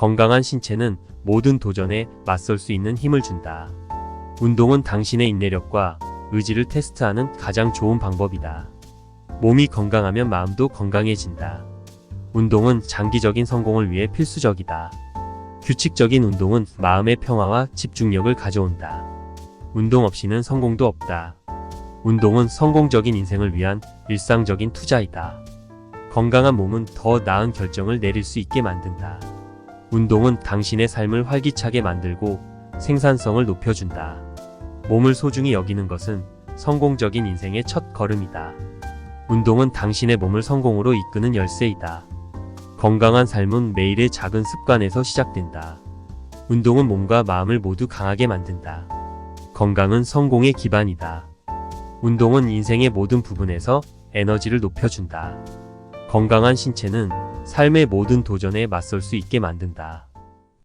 건강한 신체는 모든 도전에 맞설 수 있는 힘을 준다. 운동은 당신의 인내력과 의지를 테스트하는 가장 좋은 방법이다. 몸이 건강하면 마음도 건강해진다. 운동은 장기적인 성공을 위해 필수적이다. 규칙적인 운동은 마음의 평화와 집중력을 가져온다. 운동 없이는 성공도 없다. 운동은 성공적인 인생을 위한 일상적인 투자이다. 건강한 몸은 더 나은 결정을 내릴 수 있게 만든다. 운동은 당신의 삶을 활기차게 만들고 생산성을 높여준다. 몸을 소중히 여기는 것은 성공적인 인생의 첫 걸음이다. 운동은 당신의 몸을 성공으로 이끄는 열쇠이다. 건강한 삶은 매일의 작은 습관에서 시작된다. 운동은 몸과 마음을 모두 강하게 만든다. 건강은 성공의 기반이다. 운동은 인생의 모든 부분에서 에너지를 높여준다. 건강한 신체는 삶의 모든 도전에 맞설 수 있게 만든다.